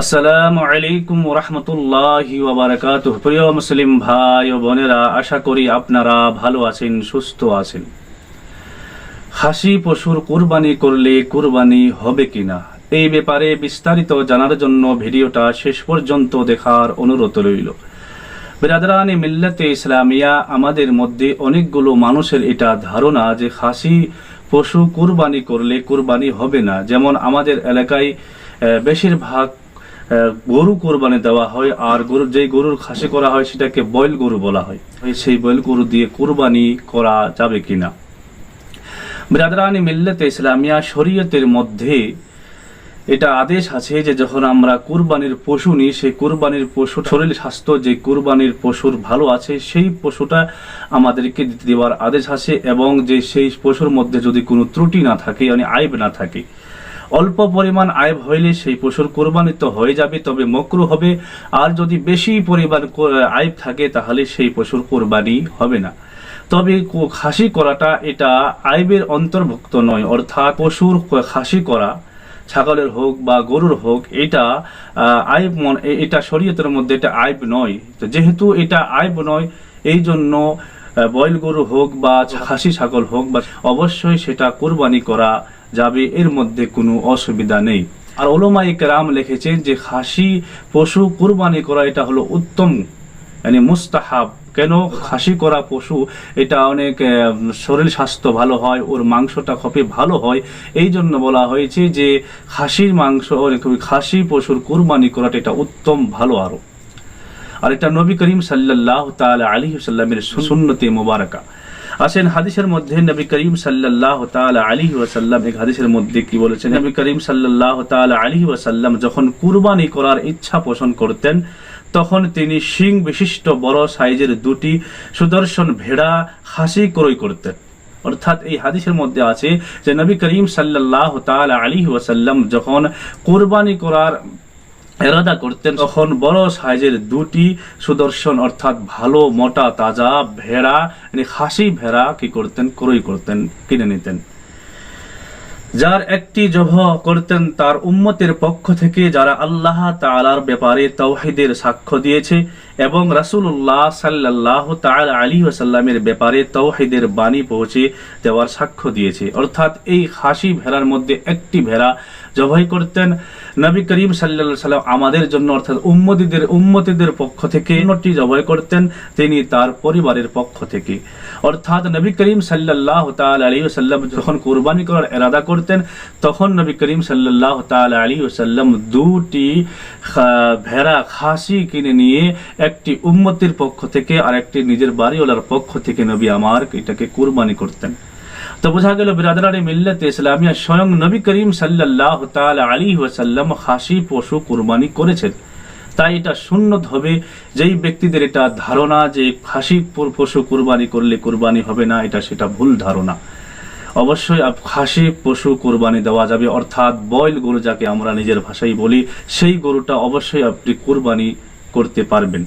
আসসালামু আলাইকুম রহমতুল্লাহি ওবরাকাত প্রিয় মুসলিম ভাই ও বোনেরা, আশা করি আপনারা ভালো আছেন, সুস্থ আছেন। হাসি পশুর কুরবানি করলে কুরবানি হবে কিনা, এই ব্যাপারে বিস্তারিত জানার জন্য ভিডিওটা শেষ পর্যন্ত দেখার অনুরোধ রইল। বিরাদরানি মিল্লাতে ইসলামিয়া, আমাদের মধ্যে অনেকগুলো মানুষের এটা ধারণা যে খাসি পশু কুরবানি করলে কুরবানি হবে না। যেমন আমাদের এলাকায় বেশিরভাগ গরু কোরবানি দেওয়া হয়, আর গরু যেই গরুর খাসি করা হয়, সেটাকে বয়েল গরু বলা হয়। সেই বয়েল গরু দিয়ে কুরবানি করা যাবে কিনা? বিরাদরানি মিল্লাতে ইসলামিয়া শরীয়তের মধ্যে এটা আদেশ আছে যে যখন আমরা কুরবানির পশু নিই, সেই কুরবানির পশু শরীর স্বাস্থ্য, যে কুরবানির পশুর ভালো আছে, সেই পশুটা আমাদেরকে দিতে দেওয়ার আদেশ আছে এবং যে সেই পশুর মধ্যে যদি কোনো ত্রুটি না থাকে মানে আইব না থাকে অল্প পরিমাণ আয়ব হইলে সেই পশুর কোরবানি তো হয়ে যাবে, তবে মকরু হবে। আর যদি বেশি পরিমাণ আয়ব থাকে, তাহলে সেই পশুর কোরবানি হবে না। তবে খাসি করাটা এটা আইবের অন্তর্ভুক্ত নয়, অর্থাৎ পশুর খাসি করা, ছাগলের হোক বা গরুর হোক, এটা আইব এটা শরীয়তের মধ্যে এটা আইব নয়। তো যেহেতু এটা আইব নয়, এই জন্য বয়েল গরু হোক বা খাসি ছাগল হোক, বা অবশ্যই সেটা কোরবানি করা যাবে, এর মধ্যে কোনো অসুবিধা নেই। আর ওলোমাই কেরাম লিখেছেন যে, খাসি পশু কুরবানি করা এটা হলো উত্তম মানে মুস্তাহাব। কেন? খাসি করা পশু, এটা অনেক শরীর স্বাস্থ্য ভালো হয়, ওর মাংসটা খুবই ভালো হয়। এই জন্য বলা হয়েছে যে, খাসির মাংস অনেক খাসি পশুর কুরবানি করাটা এটা উত্তম, ভালো আরও আর এটা নবী করিম সাল্লাল্লাহু তাআলা আলাইহি সাল্লামের সুন্নতে মুবারাকা। আসেন হাদিসের মধ্যে নবী করিম তাআলা আলাইহি ওয়াসাল্লাম, এক হাদিসের মধ্যে কি বলেছেন? নবী করিম তাআলা আলাইহি ওয়াসাল্লাম যখন কুরবানি করার ইচ্ছা পোষণ করতেন, তখন তিনি শিং বিশিষ্ট বড় সাইজের দুটি সুদর্শন ভেড়া হাসি ক্রয় করতেন। অর্থাৎ এই হাদিসের মধ্যে আছে যে নবী করিম সাল্লাল্লাহু তাআলা আলাইহি ওয়াসাল্লাম যখন কুরবানি করার এরাদা করতেন তখন বড় সাইজের দুটি সুদর্শন, অর্থাৎ ভালো, মোটা, তাজা ভেড়া মানে খাসি ভেড়া কি করতেন, ক্রয় করতেন, কিনে নিতেন। যার একটি জব করতেন তার উম্মতের পক্ষ থেকে, যারা আল্লাহ তালার ব্যাপারে তৌহিদের সাক্ষ্য দিয়েছে এবং রাসূলুল্লাহ সাল্লাল্লাহু তাআলা আলাইহি ওয়াসাল্লামের ব্যাপারে তৌহিদের বাণী পৌঁছে দেওয়ার সাক্ষ্য দিয়েছে। অর্থাৎ এই খাসি ভেড়ার মধ্যে একটি ভেড়া জবাই করতেন নবী করিম সাল্লাল্লাহু সাল্লাম আমাদের জন্য, অর্থাৎ উম্মতিদের উম্মতিদের পক্ষ থেকে অন্যটি জবাই করতেন তিনি তার পরিবারের পক্ষ থেকে। অর্থাৎ নবী করিম সাল্লাল্লাহু তাআলা আলাইহি ওয়াসাল্লাম যখন কুরবানি করার এরাদা করতেন, তখন নবী করিম সাল্লাল্লাহু তাআলা আলাইহি ওয়াসাল্লাম দুটি ভেড়া খাসি কিনে নিয়ে একটি উম্মতির পক্ষ থেকে আর একটি নিজের বাড়িওয়ালার পক্ষ থেকে নবী আমার এটাকে কুরবানি করতেন। তো বোঝা গেল বিরাদারি মিল্লাত ইসলামিয়া স্বয়ং নবী করিম সাল্লাহ তাআলা আলাইহি ওয়াসাল্লাম খাসি পশু কুরবানি করেছেন। তাই এটা সুন্নত হবে, যেই ব্যক্তিদের এটা ধারণা যে খাসি পশু কুরবানি করলে কুরবানি হবে না, এটা সেটা ভুল ধারণা। অবশ্যই খাসি পশু কোরবানি দেওয়া যাবে, অর্থাৎ বয়েল গরু যাকে আমরা নিজের ভাষায় বলি, সেই গরুটা অবশ্যই আপনি কোরবানি করতে পারবেন।